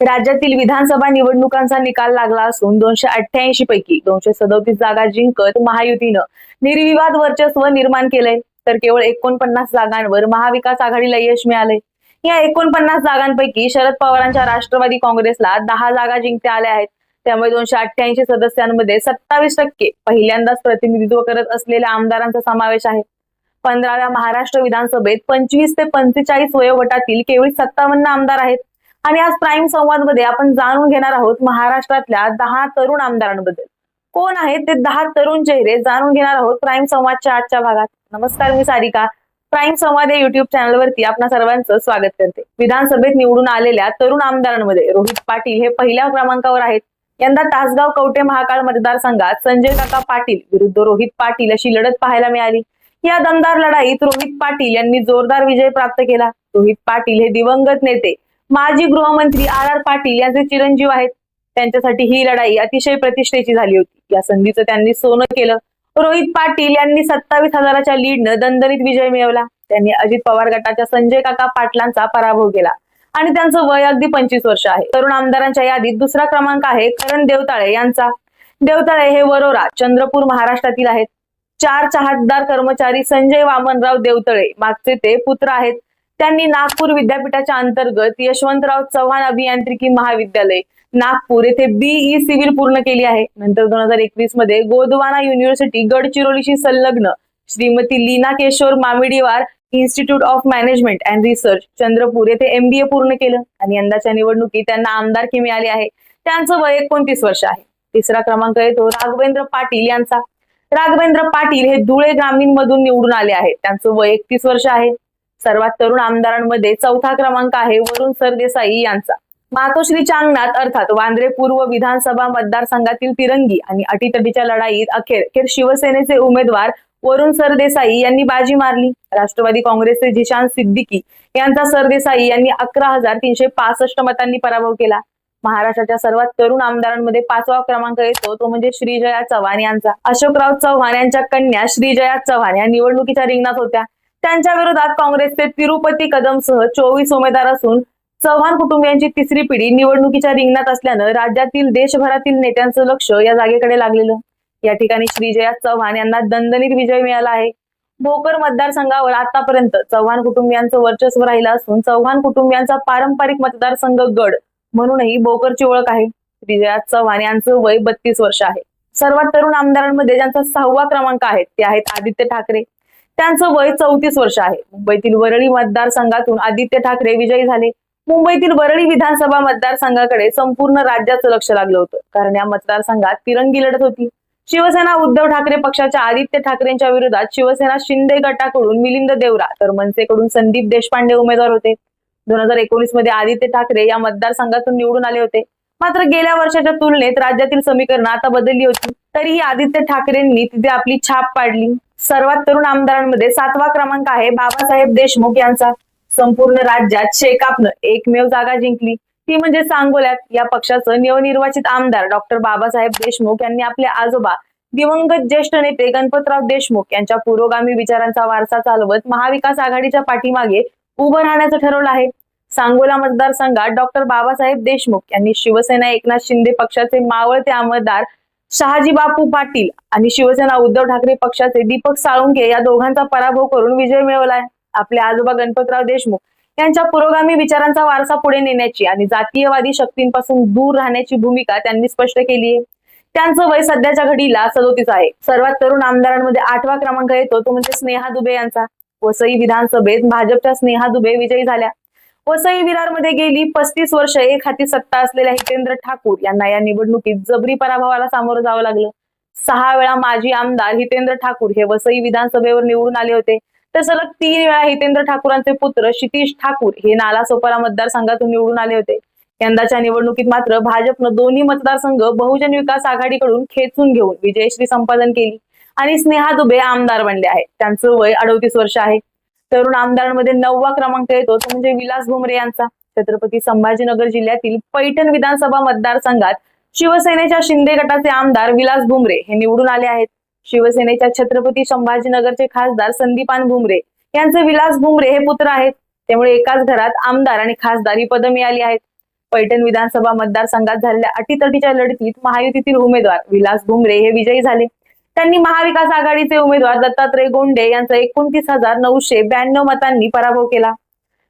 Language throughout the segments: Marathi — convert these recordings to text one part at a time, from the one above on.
राज्यातील विधानसभा निवडणुकांचा निकाल लागला असून दोनशे अठ्ठ्याऐंशी पैकी दोनशे सदोतीस जागा जिंकत महायुतीनं निर्विवाद वर्चस्व निर्माण केलंय. तर केवळ एकोणपन्नास जागांवर महाविकास आघाडीला यश मिळाले या एकोणपन्नास जागांपैकी शरद पवारांच्या राष्ट्रवादी काँग्रेसला दहा जागा जिंकता आल्या आहेत. त्यामुळे दोनशे अठ्ठ्याऐंशी सदस्यांमध्ये सत्तावीस टक्के पहिल्यांदाच प्रतिनिधित्व करत असलेल्या आमदारांचा समावेश आहे. पंधराव्या महाराष्ट्र विधानसभेत पंचवीस ते पंचेचाळीस वयोगटातील केवळ सत्तावन्न आमदार आहेत. आणि आज प्राईम संवादमध्ये आपण जाणून घेणार आहोत महाराष्ट्रातल्या दहा तरुण आमदारांबद्दल. कोण आहेत ते दहा तरुण चेहरे जाणून घेणार आहोत प्राईम संवादच्या आजच्या भागात. नमस्कार मी सारिका. प्राईम संवाद या युट्यूब चॅनलवरती आपणा सर्वांचं स्वागत करते. विधानसभेत निवडून आलेल्या तरुण आमदारांमध्ये रोहित पाटील हे पहिल्या क्रमांकावर आहेत. यंदा तासगाव कवटे महाकाळ मतदारसंघात संजय काका पाटील विरुद्ध रोहित पाटील अशी लढत पाहायला मिळाली. या दमदार लढाईत रोहित पाटील यांनी जोरदार विजय प्राप्त केला. रोहित पाटील हे दिवंगत नेते माजी गृहमंत्री आर आर पाटील यांचे चिरंजीव आहेत त्यांच्यासाठी ही लढाई अतिशय प्रतिष्ठेची झाली होती. या संधीचं त्यांनी सोनं केलं. रोहित पाटील यांनी सत्तावीस हजाराच्या लीडनं दणदणीत विजय मिळवला. त्यांनी अजित पवार गटाच्या संजय काका पाटलांचा पराभव केला. आणि त्यांचं वय अगदी पंचवीस वर्ष आहे. तरुण आमदारांच्या यादीत दुसरा क्रमांक आहे करण देवताळे यांचा. देवताळे हे वरोरा चंद्रपूर महाराष्ट्रातील आहेत. चार चहातदार कर्मचारी संजय वामनराव देवतळे मागचे ते पुत्र आहेत. त्यांनी नागपूर विद्यापीठाच्या अंतर्गत यशवंतराव चव्हाण अभियांत्रिकी महाविद्यालय नागपूर येथे बीई सिव्हिल पूर्ण केली आहे. नंतर दोन हजार एकवीसमध्ये गोदवाना युनिव्हर्सिटी गडचिरोलीशी संलग्न Shrimati Leena Keshor Mamidiwar institute of management and research Chandrapur येथे एमबीए पूर्ण केलं आणि यंदाच्या निवडणुकीत त्यांना आमदारकी मिळाली आहे. त्यांचं वय एकोणतीस वर्ष आहे. तिसरा क्रमांक येतो राघवेंद्र पाटील यांचा. राघवेंद्र पाटील हे धुळे ग्रामीण मधून निवडून आले आहेत. त्यांचं वय एकतीस वर्ष आहे. सर्वात तरुण आमदारांमध्ये चौथा क्रमांक आहे वरुण सरदेसाई यांचा. मातोश्री अंगणात अर्थात वांद्रे पूर्व विधानसभा मतदारसंघातील तिरंगी आणि अटीतटीच्या लढाईत अखेर अखेर शिवसेनेचे उमेदवार वरुण सरदेसाई यांनी बाजी मारली. राष्ट्रवादी काँग्रेसचे झिशान सिद्दीकी यांचा सरदेसाई यांनी अकरा हजार तीनशे पासष्ट मतांनी पराभव केला. महाराष्ट्राच्या सर्वात तरुण आमदारांमध्ये पाचवा क्रमांक येतो तो म्हणजे श्रीजया चव्हाण यांचा. अशोकराव चव्हाण यांच्या कन्या श्रीजया चव्हाण या निवडणुकीच्या रिंगणात होत्या. त्यांच्या विरोधात काँग्रेसचे तिरुपती कदमसह चोवीस उमेदवार असून चव्हाण कुटुंबियांची तिसरी पिढी निवडणुकीच्या रिंगणात असल्यानं राज्यातील देशभरातील नेत्यांचं लक्ष या जागेकडे लागलेलं. या ठिकाणी श्रीजया चव्हाण यांना दणदणीत विजय मिळाला आहे. भोकर मतदारसंघावर आतापर्यंत चव्हाण कुटुंबियांचं वर्चस्व राहिलं असून चव्हाण कुटुंबियांचा पारंपरिक मतदारसंघ गड म्हणूनही भोकरची ओळख आहे. श्रीजया चव्हाण यांचं वय बत्तीस वर्ष आहे. सर्वात तरुण आमदारांमध्ये ज्यांचा सहावा क्रमांक आहे ते आहेत आदित्य ठाकरे. त्यांचं वय चौतीस वर्ष आहे. मुंबईतील वरळी मतदारसंघातून आदित्य ठाकरे विजयी झाले. मुंबईतील वरळी विधानसभा मतदारसंघाकडे संपूर्ण राज्याचं लक्ष लागलं होतं. कारण या मतदारसंघात तिरंगी लढत होती. शिवसेना उद्धव ठाकरे पक्षाच्या आदित्य ठाकरेंच्या विरोधात शिवसेना शिंदे गटाकडून मिलिंद देवरा तर मनसेकडून संदीप देशपांडे उमेदवार होते. दोन हजार एकोणीसमध्ये आदित्य ठाकरे या मतदारसंघातून निवडून आले होते. मात्र गेल्या वर्षाच्या तुलनेत राज्यातील समीकरण आता बदलली होती. तरीही आदित्य ठाकरेंनी तिथे आपली छाप पाडली. सर्वात तरुण आमदारांमध्ये सातवा क्रमांक आहे बाबासाहेब देशमुख यांचा. संपूर्ण राज्यात शेकापनं एकमेव जागा जिंकली. ती म्हणजे सांगोल्यात या पक्षाचं नवनिर्वाचित आमदार डॉक्टर बाबासाहेब देशमुख यांनी आपले आजोबा दिवंगत ज्येष्ठ नेते गणपतराव देशमुख यांच्या पुरोगामी विचारांचा वारसा चालवत महाविकास आघाडीच्या पाठीमागे उभं राहण्याचं ठरवलं आहे. सांगोला मतदारसंघात डॉक्टर बाबासाहेब देशमुख यांनी शिवसेना एकनाथ शिंदे पक्षाचे मावळते आमदार शहाजी बापू पाटील आणि शिवसेना उद्धव ठाकरे पक्षाचे दीपक साळुंके या दोघांचा पराभव करून विजय मिळवलाय. आपले आजोबा गणपतराव देशमुख यांच्या पुरोगामी विचारांचा वारसा पुढे नेण्याची आणि जातीयवादी शक्तींपासून दूर राहण्याची भूमिका त्यांनी स्पष्ट केली आहे. त्यांचं वय सध्याच्या घडीला सदोतीस आहे. सर्वात तरुण आमदारांमध्ये आठवा क्रमांक येतो तो म्हणजे स्नेहा दुबे यांचा. वसई विधानसभेत भाजपच्या स्नेहा दुबे विजयी झाल्या. वसई विरारमध्ये गेली पस्तीस वर्ष एक हाती सत्ता असलेल्या हितेंद्र ठाकूर यांना या निवडणुकीत जबरी पराभवाला सामोरं जावं लागलं. सहा वेळा माजी आमदार हितेंद्र ठाकूर हे वसई विधानसभेवर निवडून आले होते. तर सलग तीन वेळा हितेंद्र ठाकूरांचे पुत्र क्षितीश ठाकूर हे नालासोपारा मतदारसंघातून निवडून आले होते. यंदाच्या निवडणुकीत मात्र भाजपनं दोन्ही मतदारसंघ बहुजन विकास आघाडीकडून खेचून घेऊन विजयश्री संपादन केली. आणि स्नेहा दुबे आमदार बनले आहेत. त्यांचं वय अडोतीस वर्ष आहे. तरुण आमदारांमध्ये नववा क्रमांक येतो. तो म्हणजे विलास भुमरे यांचा. छत्रपती संभाजीनगर जिल्ह्यातील पैठण विधानसभा मतदारसंघात शिवसेनेच्या शिंदे गटाचे आमदार विलास भुमरे हे निवडून आले आहेत. शिवसेनेच्या छत्रपती संभाजीनगरचे खासदार संदीपान भुमरे यांचे विलास भुमरे हे पुत्र आहेत. त्यामुळे एकाच घरात आमदार आणि खासदार ही पदं मिळाली आहेत. पैठण विधानसभा मतदारसंघात झालेल्या अटीतटीच्या लढतीत महायुतीतील उमेदवार विलास भुमरे हे विजयी झाले. त्यांनी महाविकास आघाडीचे उमेदवार दत्तात्रय गोंडे यांचा एकोणतीस हजार नऊशे ब्याण्णव मतांनी पराभव केला.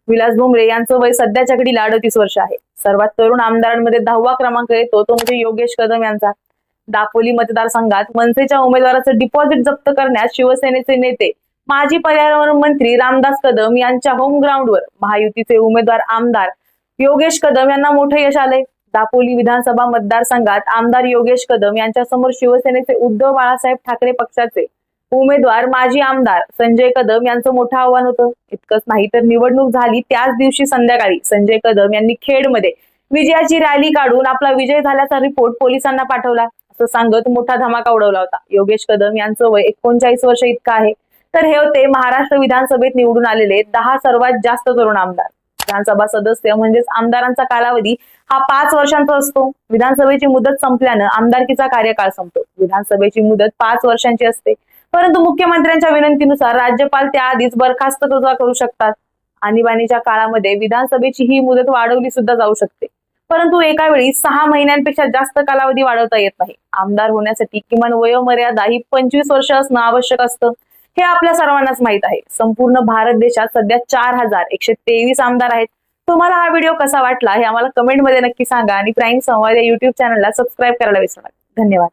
विलास भुमरे यांचं वय सध्याच्या घडीला अडतीस वर्ष आहे. सर्वात तरुण आमदारांमध्ये दहावा क्रमांक येतो तो म्हणजे योगेश कदम यांचा. दापोली मतदारसंघात मनसेच्या उमेदवाराचं डिपॉझिट जप्त करण्यास शिवसेनेचे नेते माजी पर्यावरण मंत्री रामदास कदम यांच्या होम ग्राउंडवर महायुतीचे उमेदवार आमदार योगेश कदम यांना मोठे यश आले दापोली विधानसभा मतदारसंघात आमदार योगेश कदम यांच्या समोर शिवसेनेचे उद्धव बाळासाहेब ठाकरे पक्षाचे उमेदवार माजी आमदार संजय कदम यांचं मोठं आव्हान होतं. इतकंच नाही तर निवडणूक झाली त्याच दिवशी संध्याकाळी संजय कदम यांनी खेडमध्ये विजयाची रॅली काढून आपला विजय झाल्याचा रिपोर्ट पोलिसांना पाठवला. असं सांगत मोठा धमाका उडवला होता. योगेश कदम यांचं वय एकोणचाळीस वर्ष इतकं आहे. तर हे होते महाराष्ट्र विधानसभेत निवडून आलेले दहा सर्वात जास्त तरुण आमदार. विधानसभा सदस्य म्हणजेच आमदारांचा कालावधी हा पाच वर्षांचा असतो. विधानसभेची मुदत संपल्यानं आमदारकीचा कार्यकाळ संपतो. विधानसभेची मुदत पाच वर्षांची असते. परंतु मुख्यमंत्र्यांच्या विनंतीनुसार राज्यपाल त्याआधीच बरखास्त सुद्धा करू शकतात. आणीबाणीच्या काळामध्ये विधानसभेची ही मुदत वाढवली सुद्धा जाऊ शकते. परंतु एका वेळी सहा महिन्यांपेक्षा जास्त कालावधी वाढवता येत नाही. आमदार होण्यासाठी किमान वयोमर्यादा ही पंचवीस वर्ष असणं आवश्यक असतं. हे आपल्या सर्वांनाच माहीत आहे. संपूर्ण भारत देशात सध्या चार हजार एकशे तेवीस आमदार आहेत. तुम्हाला हा व्हिडिओ कसा वाटला हे आम्हाला कमेंटमध्ये नक्की सांगा आणि प्राईम संवाद या युट्यूब चॅनलला सबस्क्राईब करायला विसरू नका. धन्यवाद.